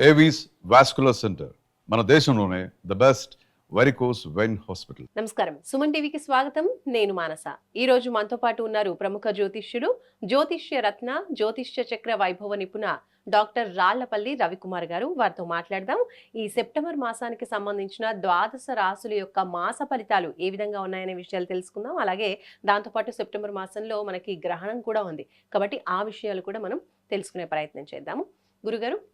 Avis vascular centre మన దేశంలోనే the best varicose vein hospital నమస్కారం. సుమన్ టీవీకి స్వాగతం. నేను మానస. ఈ రోజు మనతో పాటు ఉన్నారు ప్రముఖ జ్యోతిష్యుడు జ్యోతిష్య రత్న జ్యోతిష్య చక్ర వైభవ నిపుణ డాక్టర్ రాళ్ళపల్లి రవికుమార్ గారు. వారితో మాట్లాడదాం. ఈ సెప్టెంబర్ మాసానికి సంబంధించిన ద్వాదశ రాసుల యొక్క మాస ఫలితాలు ఏ విధంగా ఉన్నాయనే విషయాలు తెలుసుకుందాం. అలాగే దాంతోపాటు సెప్టెంబర్ మాసంలో మనకి గ్రహణం కూడా ఉంది. కాబట్టి ఆ విషయాలు కూడా మనం తెలుసుకునే ప్రయత్నం చేద్దాము. గురుగారు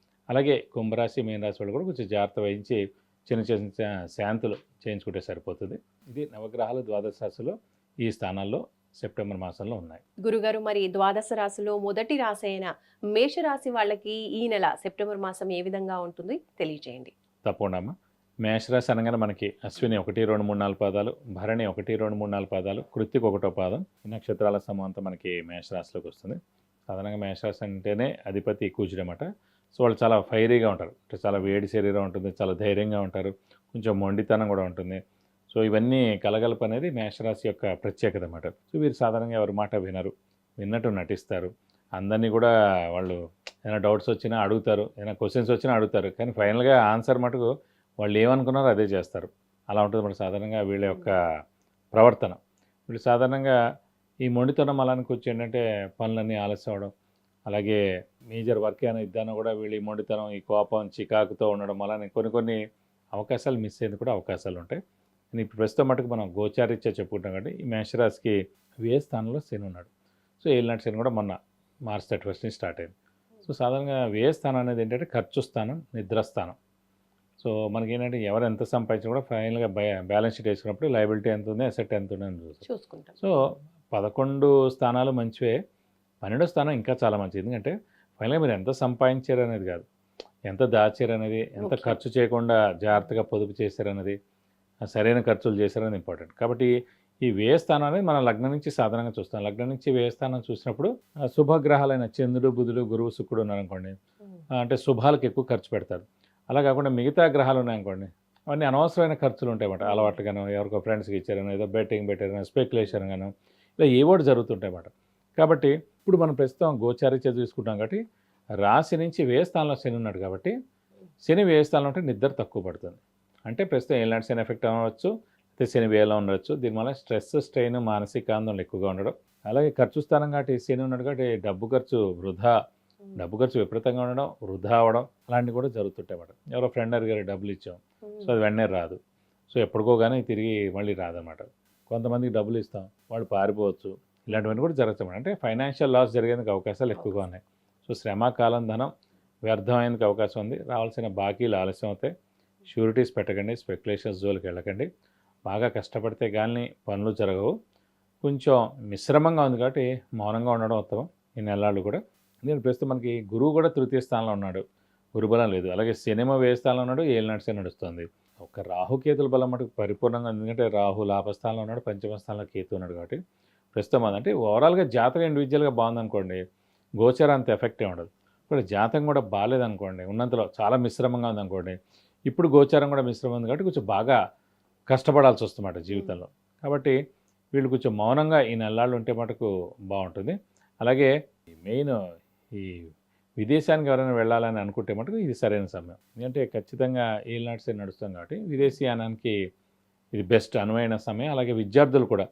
అలాగే కుంభరాశి మీనరాశి వాళ్ళు కూడా కొంచెం జాగ్రత్త వహించి చిన్న చిన్న శాంతులు చేయించుకుంటే సరిపోతుంది. ఇది నవగ్రహాలు ద్వాదశ రాశిలో ఈ స్థానాల్లో సెప్టెంబర్ మాసంలో ఉన్నాయి. గురుగారు మరి ద్వాదశ రాశిలో మొదటి రాశి అయిన మేషరాశి వాళ్ళకి ఈ నెల సెప్టెంబర్ మాసం ఏ విధంగా ఉంటుంది తెలియజేయండి తప్పకుండా మేషరాశి అనగానే మనకి అశ్విని ఒకటి రెండు మూడు నాలుగు పాదాలు భరణి ఒకటి రెండు మూడు నాలుగు పాదాలు కృత్తికి ఒకటో పాదం ఈ నక్షత్రాల సమూహంతో మనకి మేషరాశిలోకి వస్తుంది. సాధారణంగా మేషరాశి అంటేనే అధిపతి కూచుడమాట సో వాళ్ళు చాలా ఫైరీగా ఉంటారు. అంటే చాలా వేడి శరీరం ఉంటుంది చాలా ధైర్యంగా ఉంటారు. కొంచెం మొండితనం కూడా ఉంటుంది. సో ఇవన్నీ కలగలుపు అనేది మేషరాశి యొక్క ప్రత్యేకత అన్నమాట. సో వీరు సాధారణంగా ఎవరి మాట వినరు. విన్నట్టు నటిస్తారు. అందరినీ కూడా వాళ్ళు ఏమైనా డౌట్స్ వచ్చినా అడుగుతారు. ఏమైనా క్వశ్చన్స్ వచ్చినా అడుగుతారు. కానీ ఫైనల్గా ఆన్సర్ మటుకు వాళ్ళు ఏమనుకున్నారో అదే చేస్తారు. అలా ఉంటుంది మన సాధారణంగా వీళ్ళ యొక్క ప్రవర్తన. వీళ్ళు సాధారణంగా ఈ మొండితనం అలానికి వచ్చి ఏంటంటే పనులన్నీ ఆలస్యం అవడం అలాగే మేజర్ వర్క్ అయినా ఇద్దాను కూడా వీళ్ళు ఈ మొండితనం ఈ కోపం చికాకుతో ఉండడం అలానే కొన్ని కొన్ని అవకాశాలు మిస్ అయ్యేందుకు కూడా అవకాశాలు ఉంటాయి. కానీ ఇప్పుడు ప్రస్తుతం మటుకు మనం గోచారీత్యా చెప్పుకుంటాం కాబట్టి ఈ మేషరాశికి వే స్థానంలో శని ఉన్నాడు. సో ఏలినాటి శని కూడా మొన్న మార్చ్ థర్టీ ఫస్ట్ నుంచి స్టార్ట్ అయింది. సో సాధారణంగా వే స్థానం అనేది ఏంటంటే ఖర్చు స్థానం నిద్రస్థానం సో మనకి ఏంటంటే ఎవరు ఎంత సంపాదించినా కూడా ఫైనల్గా బ్యాలెన్స్ షీట్ వేసుకున్నప్పుడు లైబిలిటీ ఎంత ఉంది అసెట్ ఎంత ఉంది అని చూసుకుంటాం. సో పదకొండు స్థానాలు మంచివే. పన్నెండో స్థానం ఇంకా చాలా మంచిది. ఎందుకంటే ఫైనల్గా మీరు ఎంత సంపాదించారు అనేది కాదు. ఎంత దాచారు అనేది ఎంత. ఖర్చు చేయకుండా జాగ్రత్తగా పొదుపు చేశారు అనేది సరైన ఖర్చులు చేశారనేది ఇంపార్టెంట్. కాబట్టి ఈ వ్యయ స్థానం అనేది మన లగ్నం నుంచి సాధారణంగా చూస్తాం. లగ్నం నుంచి వ్యయ స్థానం చూసినప్పుడు శుభగ్రహాలైన చంద్రుడు బుధుడు గురువు శుక్రుడు ఉన్నారనుకోండి అంటే శుభాలకు ఎక్కువ ఖర్చు పెడతారు. అలా కాకుండా మిగతా గ్రహాలు ఉన్నాయనుకోండి అవన్నీ అనవసరమైన ఖర్చులు ఉంటాయి అన్నమాట అలవాట్లుగాను ఎవరికో ఫ్రెండ్స్కి ఇచ్చారనో ఏదో బెట్టింగ్ పెట్టారనో స్పెక్యులేషన్ గాను ఇలా ఒకటి జరుగుతుంటాయి అన్నమాట కాబట్టి ఇప్పుడు మనం ప్రస్తుతం గోచారిత్య చూసుకుంటాం కాబట్టి రాశి నుంచి వ్యయ స్థానంలో శని ఉన్నాడు కాబట్టి శని వ్యయ స్థానంలో ఉంటే నిద్ర తక్కువ పడుతుంది. అంటే ప్రస్తుతం ఎలాంటి శని ఎఫెక్ట్ అవ్వచ్చు అయితే శని వ్యయలో ఉండొచ్చు. దీనివల్ల స్ట్రెస్ స్ట్రెయిన్ మానసిక ఆందోళన ఎక్కువగా ఉండడం. అలాగే ఖర్చు స్థానం కాబట్టి శని ఉన్నాడు కాబట్టి డబ్బు ఖర్చు వృధా డబ్బు ఖర్చు విపరీతంగా ఉండడం వృధా అవ్వడం అలాంటివి కూడా జరుగుతుంటాయి అన్నమాట. ఎవరో ఫ్రెండ్ అడిగారు డబ్బులు ఇచ్చాం. సో అది వెంటనే రాదు. సో ఎప్పటికో కానీ తిరిగి మళ్ళీ రాదన్నమాట. కొంతమందికి డబ్బులు ఇస్తాం. వాళ్ళు పారిపోవచ్చు. ఇలాంటివన్నీ కూడా జరుగుతాయి అంటే ఫైనాన్షియల్ లాస్ జరిగేందుకు అవకాశాలు ఎక్కువగా ఉన్నాయి. సో శ్రమ కాలం ధనం వ్యర్థమయ్యేందుకు అవకాశం ఉంది. రావాల్సిన బాకీలు ఆలస్యం అవుతాయి. షూరిటీస్ పెట్టకండి స్పెక్యులేషన్స్ జోలికి వెళ్ళకండి. బాగా కష్టపడితే కానీ పనులు జరగవు. కొంచెం మిశ్రమంగా ఉంది కాబట్టి మౌనంగా ఉండడం ఉత్తమం ఈ నెలలు కూడా. నేను ప్రస్తుతం మనకి గురువు కూడా తృతీయ స్థానంలో ఉన్నాడు. గురుబలం లేదు. అలాగే సినిమా వే స్థానంలో ఉన్నాడు. ఏళ్ళు నడిచే నడుస్తుంది. ఒక రాహుకేతుల బలం మటుకు పరిపూర్ణంగా. ఎందుకంటే రాహు లాభస్థానంలో ఉన్నాడు. పంచమ స్థానంలో కేతు ఉన్నాడు కాబట్టి. ప్రస్తుతం అదంటే ఓవరాల్గా జాతకం ఇండివిజువల్గా బాగుందనుకోండి గోచరం అంత ఎఫెక్ట్ ఉండదు. ఇప్పుడు జాతకం కూడా బాగాలేదనుకోండి ఉన్నంతలో చాలా మిశ్రమంగా ఉందనుకోండి ఇప్పుడు గోచారం కూడా మిశ్రమం ఉంది కాబట్టి కొంచెం బాగా కష్టపడాల్సి వస్తుందన్నమాట జీవితంలో. కాబట్టి వీళ్ళు కొంచెం మౌనంగా ఈ నెలలు ఉంటే మటుకు బాగుంటుంది. అలాగే మెయిన్ ఈ విదేశానికి ఎవరైనా వెళ్ళాలని అనుకుంటే మటుకు ఇది సరైన సమయం. ఎందుకంటే ఖచ్చితంగా ఏళ్ళనాటి సైడ్ నడుస్తాం కాబట్టి విదేశీయానానికి ఇది బెస్ట్ అనువైన సమయం. అలాగే విద్యార్థులు కూడా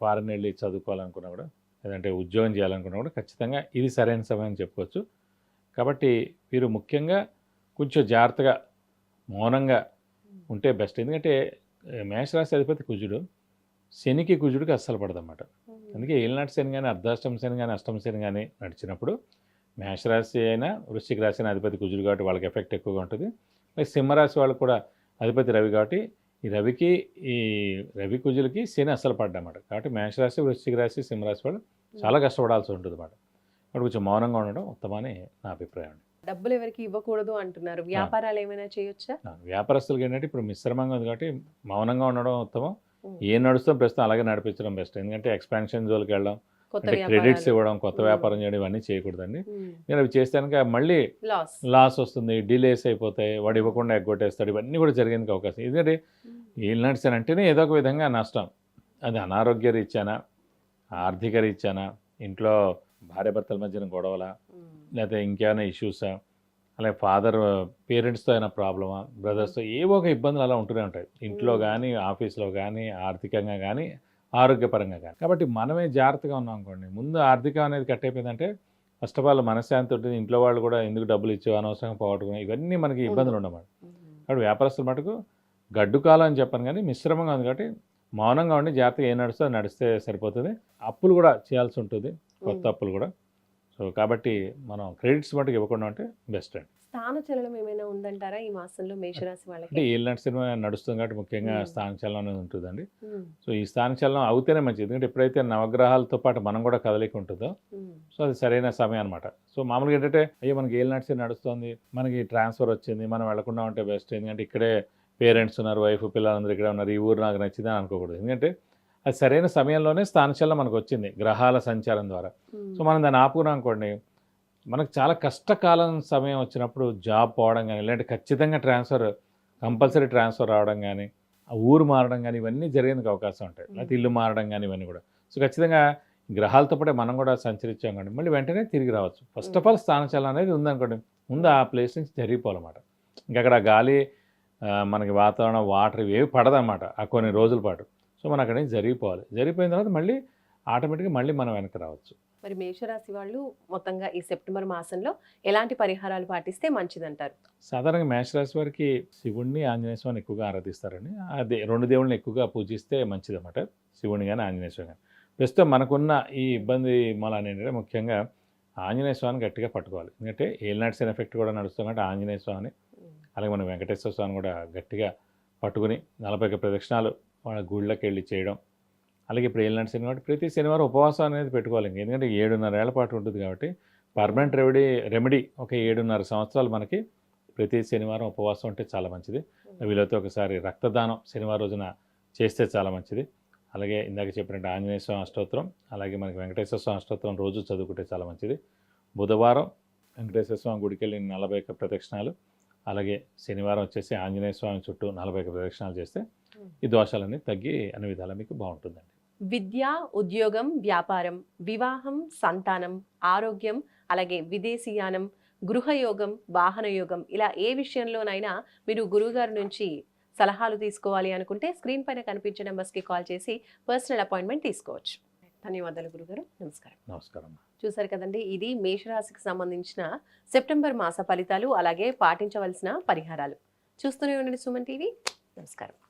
ఫారెన్ వెళ్ళి చదువుకోవాలనుకున్నా కూడా లేదంటే ఉద్యోగం చేయాలనుకున్నా కూడా ఖచ్చితంగా ఇది సరైన సమయం అని చెప్పుకోవచ్చు. కాబట్టి వీరు ముఖ్యంగా కొంచెం జాగ్రత్తగా మౌనంగా ఉంటే బెస్ట్. ఎందుకంటే మేషరాశి అధిపతి కుజుడు శనికి కుజుడికి అస్సలు పడదన్నమాట. అందుకే ఏలినాటి శని కానీ అర్ధాష్టమ శని కానీ అష్టమ శని కానీ నడిచినప్పుడు మేషరాశి అయినా వృశ్చిక రాశి అయినా అధిపతి కుజుడు కాబట్టి వాళ్ళకి ఎఫెక్ట్ ఎక్కువగా ఉంటుంది. సింహరాశి వాళ్ళు కూడా అధిపతి రవి కాబట్టి ఈ రవికి ఈ రవి కుజులకి శని అస్సలు పడ్డమాట కాబట్టి మేషరాశి వృశ్చిక రాశి సింహరాశి వాళ్ళు చాలా కష్టపడాల్సి ఉంటుంది అన్నమాట కొంచెం మౌనంగా ఉండడం ఉత్తమని నా అభిప్రాయం అండి. డబ్బులు ఎవరికి ఇవ్వకూడదు అంటున్నారు. వ్యాపారాలు ఏమైనా చేయొచ్చా? వ్యాపారస్తులకి ఏంటంటే ఇప్పుడు మిశ్రమంగా ఉంది కాబట్టి మౌనంగా ఉండడం ఉత్తమం. ఏం నడుస్తాం ప్రస్తుతం అలాగే నడిపించడం బెస్ట్. ఎందుకంటే ఎక్స్పాన్షన్ జోలికి వెళ్ళడం క్రెడిట్స్ ఇవ్వడం కొత్త. వ్యాపారం చేయడం ఇవన్నీ చేయకూడదండి. నేను అవి చేస్తే కనుక మళ్ళీ లాస్ వస్తుంది డిలేస్ అయిపోతాయి వాడు ఇవ్వకుండా ఎగ్గొట్టేస్తాడు ఇవన్నీ కూడా జరిగేందుకు అవకాశం. ఎందుకంటే ఏం నడిచానంటేనే ఏదో ఒక విధంగా నష్టం. అది అనారోగ్య రీత్యానా ఆర్థిక రీత్యానా ఇంట్లో భార్యాభర్తల మధ్యన గొడవల లేకపోతే ఇంకేమైనా ఇష్యూసా అలాగే ఫాదర్ పేరెంట్స్తో అయినా ప్రాబ్లమా బ్రదర్స్తో ఏవో ఒక ఇబ్బందులు అలా ఉంటూనే ఉంటాయి. ఇంట్లో. కానీ ఆఫీస్లో కానీ ఆర్థికంగా కానీ ఆరోగ్యపరంగా కానీ కాబట్టి మనమే జాగ్రత్తగా ఉన్నాం అనుకోండి. ముందు ఆర్థికం అనేది కట్ అయిపోయిందంటే ఫస్ట్ ఆఫ్ ఆల్ మనశ్శాంతి ఉంటుంది. ఇంట్లో వాళ్ళు కూడా ఎందుకు డబ్బులు ఇచ్చావు? అనవసరంగా పోగొట్టుకుని ఇవన్నీ మనకి ఇబ్బందులు ఉండవు. కాబట్టి వ్యాపారస్తుల మటుకు గడ్డు కాలం అని చెప్పను కానీ మిశ్రమంగా ఉంది కాబట్టి మౌనంగా ఉండి జాగ్రత్తగా ఏం నడుస్తుందో అది నడిస్తే సరిపోతుంది. అప్పులు కూడా చేయాల్సి ఉంటుంది. కొత్త అప్పులు కూడా. సో కాబట్టి మనం క్రెడిట్స్ మటుకు ఇవ్వకుండా ఉంటే బెస్ట్ అండి. స్థాన చలనం ఏమైనా ఉందంటారా ఈ మాసంలో మేషరాశి అంటే వాళ్ళకి ఏళ్ళనాటి సినిమా నడుస్తుంది కాబట్టి ముఖ్యంగా. స్థాన చలనం అనేది ఉంటుందండి. సో ఈ స్థాన చలనం అవుతేనే మంచిది. ఎందుకంటే ఎప్పుడైతే నవగ్రహాలతో పాటు మనం కూడా కదలిక ఉంటుందో సో అది సరైన సమయం అనమాట సో మామూలుగా ఏంటంటే అయ్యో మనకి ఏళ్ళనాటి సినిమా నడుస్తుంది మనకి ట్రాన్స్ఫర్ వచ్చింది మనం వెళ్ళకుండా ఉంటే బెస్ట్. ఎందుకంటే ఇక్కడే పేరెంట్స్ ఉన్నారు వైఫ్ పిల్లలందరూ ఇక్కడే ఉన్నారు ఈ ఊరు నాకు నచ్చింది అని అనుకోకూడదు. ఎందుకంటే అది సరైన సమయంలోనే స్థానచలనం మనకు వచ్చింది గ్రహాల సంచారం ద్వారా. సో మనం దాన్ని ఆపుకున్నాం అనుకోండి మనకు చాలా కష్టకాలం సమయం వచ్చినప్పుడు జాబ్ పోవడం కానీ లేదంటే ఖచ్చితంగా ట్రాన్స్ఫర్ కంపల్సరీ ట్రాన్స్ఫర్ రావడం కానీ ఆ ఊరు మారడం కానీ ఇవన్నీ జరిగేందుకు అవకాశం ఉంటాయి. లేకపోతే ఇల్లు మారడం కానీ ఇవన్నీ కూడా. సో ఖచ్చితంగా గ్రహాలతో పాటే మనం కూడా సంచరించాం కానీ మళ్ళీ వెంటనే తిరిగి రావచ్చు. ఫస్ట్ ఆఫ్ ఆల్ స్థానచలనం అనేది ఉందనుకోండి ముందు ఆ ప్లేస్ నుంచి జరిగిపోవాలన్నమాట. ఇంకా అక్కడ గాలి మనకి వాతావరణం వాటర్ ఇవేవి పడదన్నమాట ఆ కొన్ని రోజుల పాటు. సో మనం అక్కడి నుంచి జరిగిపోవాలి. జరిగిపోయిన తర్వాత మళ్ళీ ఆటోమేటిక్గా మళ్ళీ మనం వెనక్కి రావచ్చు. మరి మేషరాశి వాళ్ళు మొత్తంగా ఈ సెప్టెంబర్ మాసంలో ఎలాంటి పరిహారాలు పాటిస్తే మంచిదంటారు? సాధారణంగా మేషరాశి వారికి శివుణ్ణి ఆంజనేయ స్వామిని ఎక్కువగా ఆరాధిస్తారండి. అదే రెండు దేవుళ్ళని ఎక్కువగా పూజిస్తే మంచిదన్నమాట. శివుని కానీ ఆంజనేయ స్వామి కానీ ప్రస్తుతం మనకున్న ఈ ఇబ్బంది మూలాన్ని ఏంటంటే ముఖ్యంగా ఆంజనేయ స్వామిని గట్టిగా పట్టుకోవాలి. ఎందుకంటే ఏలినాటి సైన్ ఎఫెక్ట్ కూడా నడుస్తుంది కాబట్టి ఆంజనేయ స్వామిని అలాగే మన వెంకటేశ్వర స్వామిని కూడా గట్టిగా పట్టుకుని నలభై ప్రదక్షిణాలు వాళ్ళ గుళ్ళకి వెళ్ళి చేయడం అలాగే ఇప్పుడు ఏలినాటి శని కాబట్టి ప్రతి శనివారం ఉపవాసం అనేది పెట్టుకోవాలి ఎందుకంటే ఏడున్నర ఏళ్ళ పాటు ఉంటుంది కాబట్టి పర్మనెంట్ రెమెడీ రెమెడీ ఒక ఏడున్నర సంవత్సరాలు మనకి ప్రతి శనివారం ఉపవాసం ఉంటే చాలా మంచిది. వీలైతే ఒకసారి రక్తదానం శనివారం రోజున చేస్తే చాలా మంచిది. అలాగే ఇందాక చెప్పినట్టు ఆంజనేయ స్వామి అష్టోత్తరం అలాగే మనకి వెంకటేశ్వర స్వామి అష్టోత్తరం రోజు చదువుకుంటే చాలా మంచిది. బుధవారం వెంకటేశ్వర స్వామి గుడికి వెళ్ళి నలభై ఒక్క ప్రదక్షిణాలు అలాగే శనివారం వచ్చేసి ఆంజనేయ స్వామి చుట్టూ నలభై ఒక్క ప్రదక్షిణాలు చేస్తే ఈ దోషాలన్నీ తగ్గి అన్ని విధాలా మీకు బాగుంటుందండి. విద్య ఉద్యోగం వ్యాపారం వివాహం సంతానం ఆరోగ్యం అలాగే విదేశీయానం గృహయోగం వాహనయోగం ఇలా ఏ విషయంలోనైనా మీరు గురువుగారి నుంచి సలహాలు తీసుకోవాలి అనుకుంటే స్క్రీన్ పైన కనిపించే నెంబర్స్కి కాల్ చేసి పర్సనల్ అపాయింట్మెంట్ తీసుకోవచ్చు. ధన్యవాదాలు గురుగారు. నమస్కారం. నమస్కారం. చూసారు కదండి ఇది మేషరాశికి సంబంధించిన సెప్టెంబర్ మాస ఫలితాలు అలాగే పాటించవలసిన పరిహారాలు. చూస్తూనే ఉండండి సుమన్ టీవీ. నమస్కారం.